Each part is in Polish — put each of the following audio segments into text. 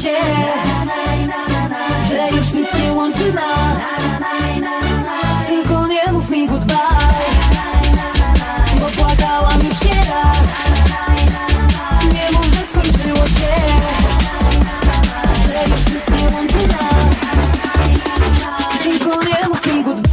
się Że już nic nie łączy nas. Tylko nie mów mi goodbye Bo płakałam już nie raz. Nie mów, że skończyło się Że już nic nie łączy nas. Tylko nie mów mi goodbye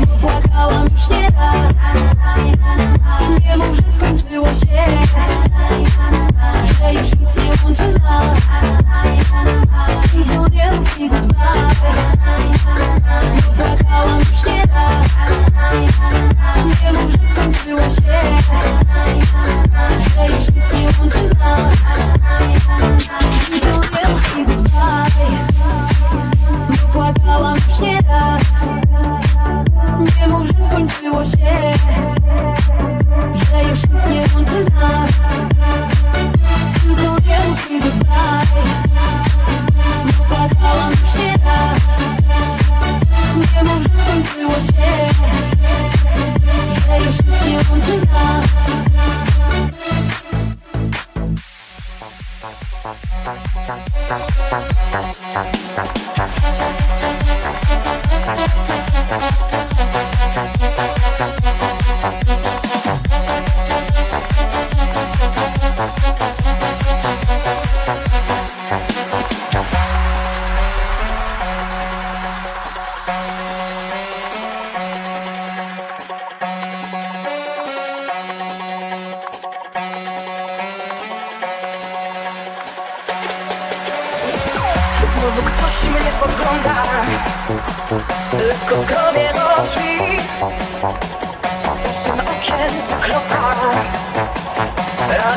Bo płakałam już nie raz. Nie mów, że skończyło się. to you love?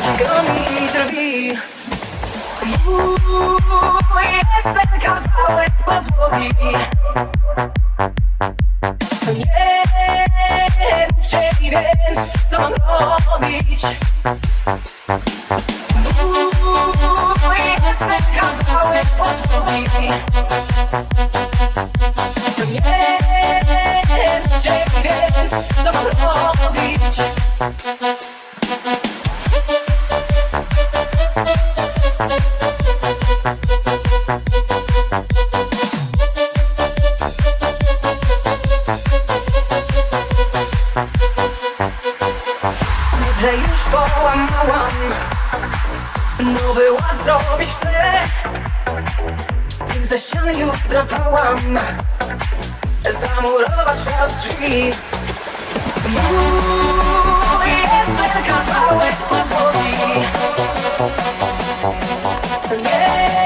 czego mi drwi Jestem kawałek podłogi. Nie mówcie mi więc, co mam robić. już połamałam. Nowy ład zrobić chcę. Tych ze ścian już zdrapałam. Zamurować raz drzwi. Mój jest ten kawałek podłogi Nie.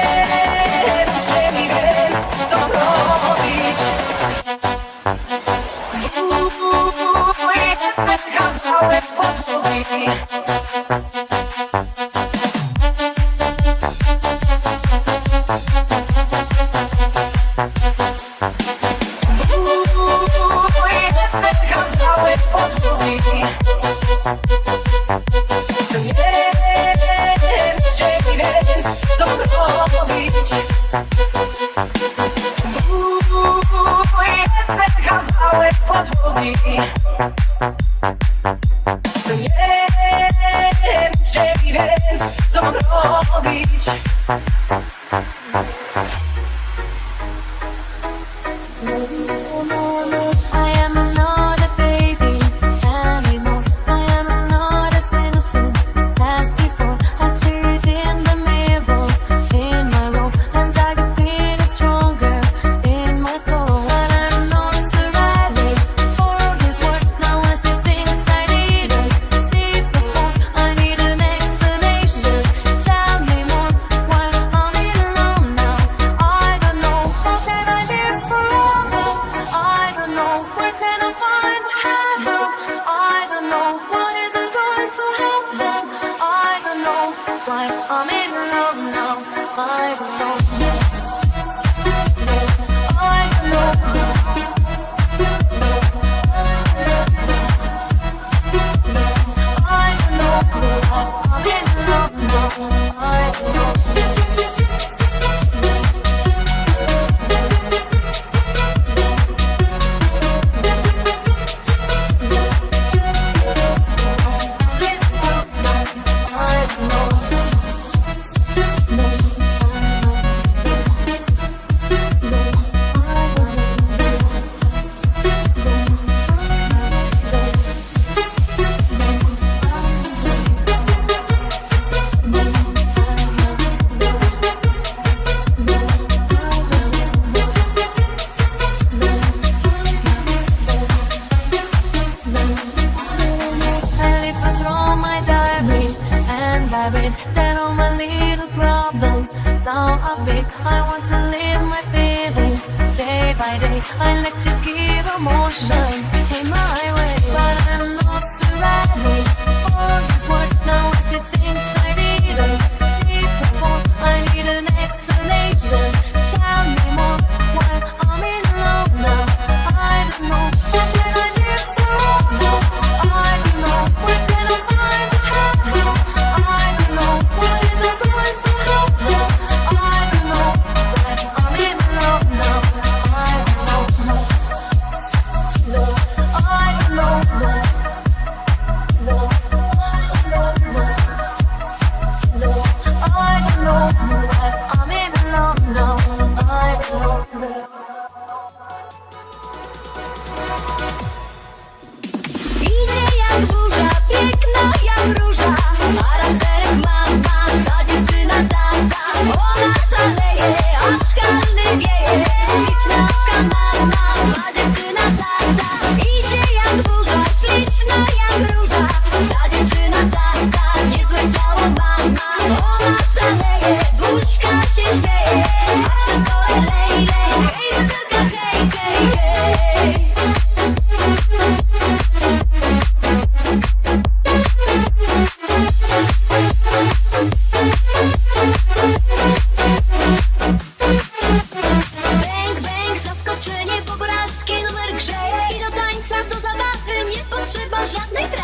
泣いて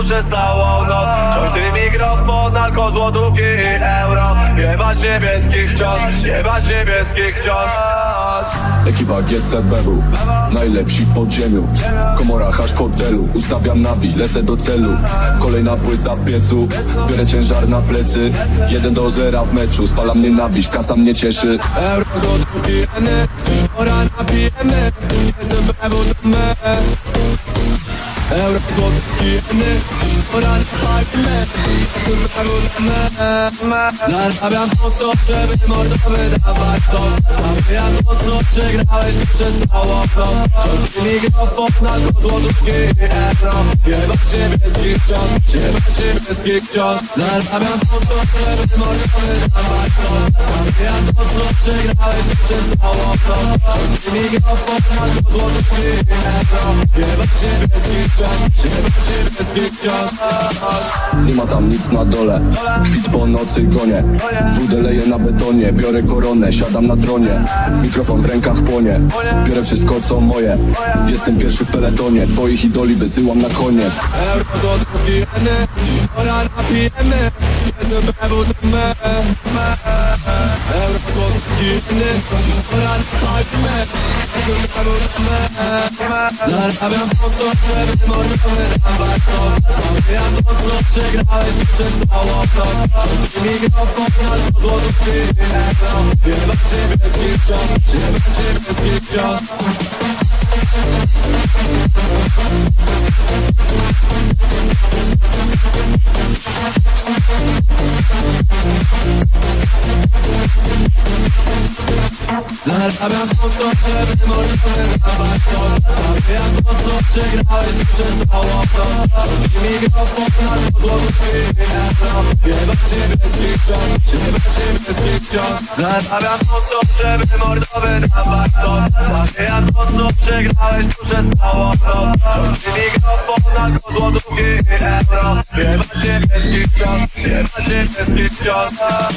pił przez całą noc Jointy, mikrofon, narko, złotówki i euro. Jebać niebieskich wciąż, jebać niebieskich wciąż. Ekipa GCBW, najlepsi pod ziemią Komora hasz w hotelu, ustawiam nawi, lecę do celu. Kolejna płyta w piecu, biorę ciężar na plecy. Jeden do zera w meczu, spala mnie nawiś, kasa mnie cieszy. Euro złotówki, dziś pora napijemy GCBW to my Euro, złoty, kijemy Dziś to rany palimy Co na Zarabiam po to, żeby mordo wydawać coś. Sam ja to, co przegrałeś, to przestało prosto Ciągnij mikrofon na kozło, drugi euro. Jeba niebieskich wciąż Nie ma niebieskich wciąż. Zarabiam po to, żeby mordowy dawać coś Zabijam to, co przegrałeś tu przez całą noc Ciągnij mikrofon na to złoty metro Nie ma niebieskich wciąż Nie ma niebieskich wciąż. Nie ma tam nic na dole. Kwit po nocy gonie. Wódę leję na betonie. Biorę koronę, siadam na tronie. Mikrofon w rękach płonie. Biorę wszystko co moje. Jestem pierwszy w peletonie. Twoich idoli wysyłam na koniec. Euro, złotówki, jeny Dziś do rana pijemy Kiedy bewu to my my. Euro, złotówki, jeny Dziś do rana palimy Kiedy bewu to my my. Zarabiam po to, żeby mordowy dawać coś Zamawiam to, co przegrałeś tu przez całą noc Ciągnij mikrofon albo złotówki euro Jebać niebieskich wciąż Jebać niebieskich wciąż Zarabiam to, żeby mordowy dawać coś Zamawiam to, co przegrałeś Jebać niebieskich wciąż Zarabiam to, żeby mordowy dawać coś Zamawiam to, co euro